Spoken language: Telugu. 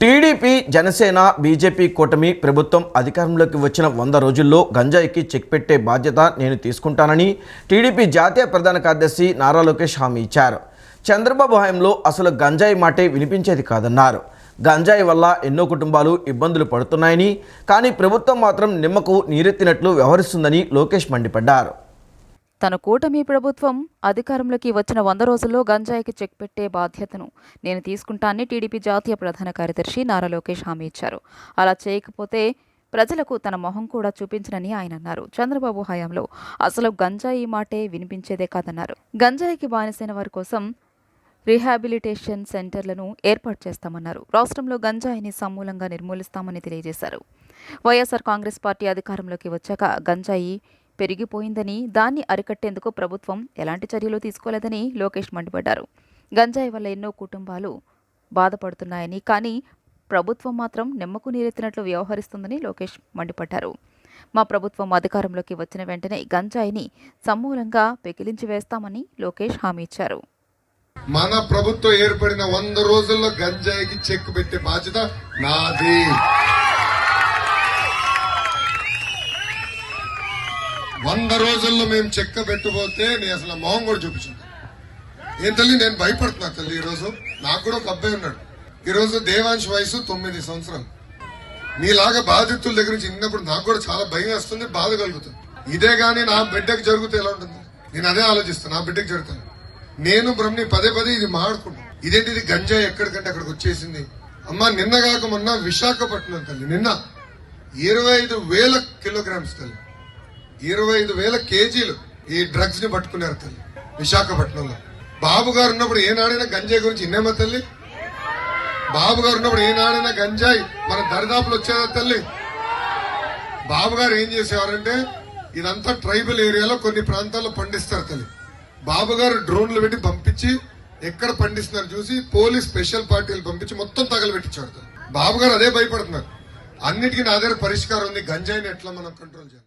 టీడీపీ జనసేన బీజేపీ కూటమి ప్రభుత్వం అధికారంలోకి వచ్చిన వంద రోజుల్లో గంజాయికి చెక్ పెట్టే బాధ్యత నేను తీసుకుంటానని టీడీపీ జాతీయ ప్రధాన కార్యదర్శి నారా లోకేష్ హామీ ఇచ్చారు. చంద్రబాబు హయాంలో అసలు గంజాయి మాటే వినిపించేది కాదన్నారు. గంజాయి వల్ల ఎన్నో కుటుంబాలు ఇబ్బందులు పడుతున్నాయని కానీ ప్రభుత్వం మాత్రం నిమ్మకు నీరెత్తినట్లు వ్యవహరిస్తుందని లోకేష్ మండిపడ్డారు. తన కూటమి ప్రభుత్వం అధికారంలోకి వచ్చిన వంద రోజుల్లో గంజాయికి చెక్ పెట్టే బాధ్యతను నేను తీసుకుంటానని టీడీపీ జాతీయ ప్రధాన కార్యదర్శి నారా లోకేష్ హామీ ఇచ్చారు. అలా చేయకపోతే ప్రజలకు తన మొహం కూడా చూపించనని ఆయన అన్నారు. చంద్రబాబు హయాంలో అసలు గంజాయి మాటే వినిపించేదే కాదన్నారు. గంజాయికి బానిసైన వారి కోసం రీహాబిలిటేషన్ సెంటర్లను ఏర్పాటు చేస్తామన్నారు. రాష్ట్రంలో గంజాయిని సమూలంగా నిర్మూలిస్తామని తెలియజేశారు. వైఎస్ఆర్ కాంగ్రెస్ పార్టీ అధికారంలోకి వచ్చాక గంజాయి పెరిగిపోయిందని దాన్ని అరికట్టేందుకు ప్రభుత్వం ఎలాంటి చర్యలు తీసుకోలేదని లోకేష్ మండిపడ్డారు. గంజాయి వల్ల ఎన్నో కుటుంబాలు బాధపడుతున్నాయని కానీ ప్రభుత్వం మాత్రం నిమ్మకు నీరెత్తినట్లు వ్యవహరిస్తుందని లోకేష్ మండిపడ్డారు. మా ప్రభుత్వం అధికారంలోకి వచ్చిన వెంటనే గంజాయిని సమూలంగా పెకిలించి వేస్తామని లోకేష్ హామీ ఇచ్చారు. మన ప్రభుత్వం ఏర్పడిన వంద రోజుల్లో గంజాయికి చెక్ పెట్టే బాధ్యత నాది. వంద రోజుల్లో మేము చెక్క పెట్టబోతే నేను అసలు మొహం కూడా చూపించింది ఏం తల్లి నేను భయపడుతున్నా తల్లి ఈరోజు. నాకు కూడా ఒక అబ్బాయి ఉన్నాడు. ఈరోజు దేవాంశ్ వయసు తొమ్మిది సంవత్సరాలు. మీలాగా బాధితుల దగ్గర నుంచి విన్నప్పుడు నాకు కూడా చాలా భయం వేస్తుంది బాధ కలుగుతుంది. ఇదే కానీ నా బిడ్డకు జరిగితే ఎలా ఉంటుంది? నేను అదే ఆలోచిస్తాను నా బిడ్డకు జరుగుతాను. నేను బ్రహ్మని పదే పదే ఇది మాడుకుంటాను ఇదేంటి ఇది గంజాయి ఎక్కడికంటే అక్కడికి వచ్చేసింది? అమ్మా నిన్న కాక మొన్న విశాఖపట్నం తల్లి నిన్న. ఇరవై ఐదు వేల కిలోగ్రామ్స్ తల్లి. ఇరవై ఐదు వేల కేజీలు ఈ డ్రగ్స్ని పట్టుకున్నారు తల్లి. విశాఖపట్నంలో. బాబు గారు ఉన్నప్పుడు ఏనాడైనా గంజాయి గురించి ఇన్నేమా తల్లి? బాబు గారు ఉన్నప్పుడు ఏనాడైనా గంజాయి మన దరిదాపులు వచ్చేదా తల్లి? బాబు గారు ఏం చేసేవారంటే ఇదంతా ట్రైబల్ ఏరియాలో కొన్ని ప్రాంతాల్లో పండిస్తారు తల్లి. బాబు గారు డ్రోన్లు పెట్టి పంపించి ఎక్కడ పండిస్తున్నారు చూసి పోలీస్ స్పెషల్ పార్టీలు పంపించి మొత్తం తగలబెట్టించారు బాబు గారు అదే భయపడుతున్నారు. అన్నిటికీ నా దగ్గర పరిష్కారం ఉంది. గంజాయిని ఎట్లా మనం కంట్రోల్ చేయాలి?